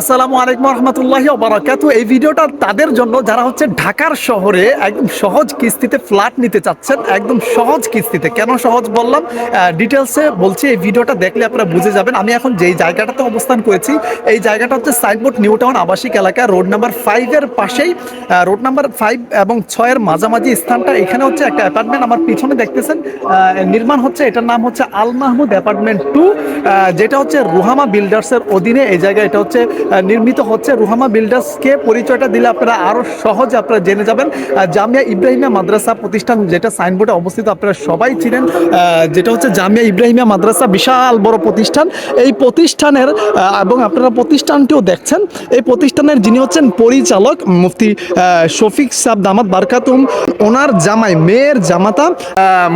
আসসালামু আলাইকুম রহমতুল্লাহ বারাকাতু এই ভিডিওটা তাদের জন্য যারা হচ্ছে ঢাকার শহরে একদম সহজ কিস্তিতে ফ্ল্যাট নিতে চাচ্ছেন, একদম সহজ কিস্তিতে। কেন সহজ বললাম? ডিটেলসে বলছি, এই ভিডিওটা দেখলে আপনারা বুঝে যাবেন। আমি এখন যেই জায়গাটাতে অবস্থান করেছি, এই জায়গাটা হচ্ছে সাইনবোর্ড নিউ টাউন আবাসিক এলাকা, রোড নাম্বার ফাইভের পাশেই রোড নাম্বার ফাইভ এবং ছয়ের মাঝামাঝি স্থানটা। এখানে হচ্ছে একটা অ্যাপার্টমেন্ট আমার পিছনে দেখতেছেন। নির্মাণ হচ্ছে, এটার নাম হচ্ছে আল মাহমুদ অ্যাপার্টমেন্ট টু যেটা হচ্ছে রুহামা বিল্ডার্সের অধীনে এই জায়গায়, এটা হচ্ছে নির্মিত হচ্ছে। রুহামা বিল্ডার্সকে পরিচয়টা দিলে আপনারা আরও সহজে আপনারা জেনে যাবেন। জামিয়া ইব্রাহিমিয়া মাদ্রাসা প্রতিষ্ঠান যেটা সাইনবোর্ডে অবস্থিত, আপনারা সবাই ছিলেন যেটা হচ্ছে জামিয়া ইব্রাহিমিয়া মাদ্রাসা, বিশাল বড় প্রতিষ্ঠান। এই প্রতিষ্ঠানের এবং আপনারা প্রতিষ্ঠানটিও দেখছেন। এই প্রতিষ্ঠানের যিনি হচ্ছেন পরিচালক, মুফতি শফিক সাব দামাত বারকাতুম, ওনার জামাই, মেয়ের জামাতা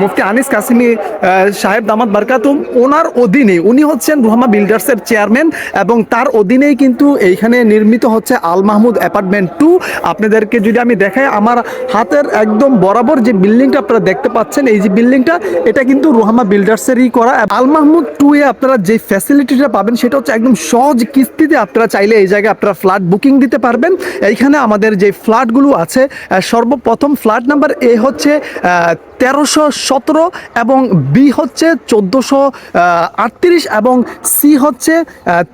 মুফতি আনিস কাসিমি সাহেব দামাত বারকাতুম, ওনার অধীনে উনি হচ্ছেন রুহামা বিল্ডার্সের চেয়ারম্যান এবং তার অধীনেই কিন্তু এইখানে নির্মিত হচ্ছে আল মাহমুদ অ্যাপার্টমেন্ট টু। আপনাদেরকে যদি আমি দেখাই, আমার হাতের একদম বরাবর যে বিল্ডিংটা আপনারা দেখতে পাচ্ছেন, এই যে বিল্ডিংটা, এটা কিন্তু রুহামা বিল্ডার্সেরই করা। আল মাহমুদ টু এ আপনারা যে ফ্যাসিলিটিটা পাবেন, সেটা হচ্ছে একদম সহজ কিস্তিতে আপনারা চাইলে এই জায়গায় আপনারা ফ্ল্যাট বুকিং দিতে পারবেন। এইখানে আমাদের যে ফ্ল্যাটগুলো আছে সর্বপ্রথম ফ্ল্যাট নাম্বার এ হচ্ছে তেরোশো সতেরো এবং বি হচ্ছে চোদ্দোশো আটত্রিশ এবং সি হচ্ছে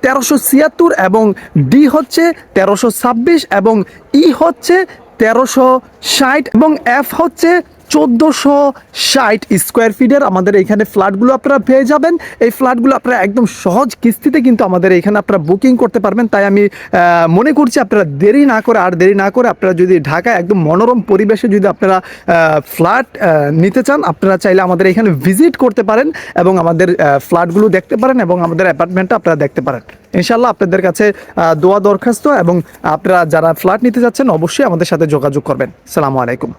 তেরোশো ছিয়াত্তর এবং ডি হচ্ছে তেরোশো ছাব্বিশ এবং ই হচ্ছে তেরোশো ষাট এবং এফ হচ্ছে চোদ্দোশো ষাট স্কোয়ার ফিটের আমাদের এখানে ফ্ল্যাটগুলো আপনারা পেয়ে যাবেন। এই ফ্ল্যাটগুলো আপনারা একদম সহজ কিস্তিতে কিন্তু আমাদের এখানে আপনারা বুকিং করতে পারবেন। তাই আমি মনে করছি আপনারা দেরি না করে, আর দেরি না করে আপনারা যদি ঢাকায় একদম মনোরম পরিবেশে যদি আপনারা ফ্ল্যাট নিতে চান, আপনারা চাইলে আমাদের এখানে ভিজিট করতে পারেন এবং আমাদের ফ্ল্যাটগুলো দেখতে পারেন এবং আমাদের অ্যাপার্টমেন্টটা আপনারা দেখতে পারেন। ইনশাল্লাহ আপনাদের কাছে দোয়া দরখাস্ত এবং আপনারা যারা ফ্ল্যাট নিতে যাচ্ছেন অবশ্যই আমাদের সাথে যোগাযোগ করবেন। সালামু আলাইকুম।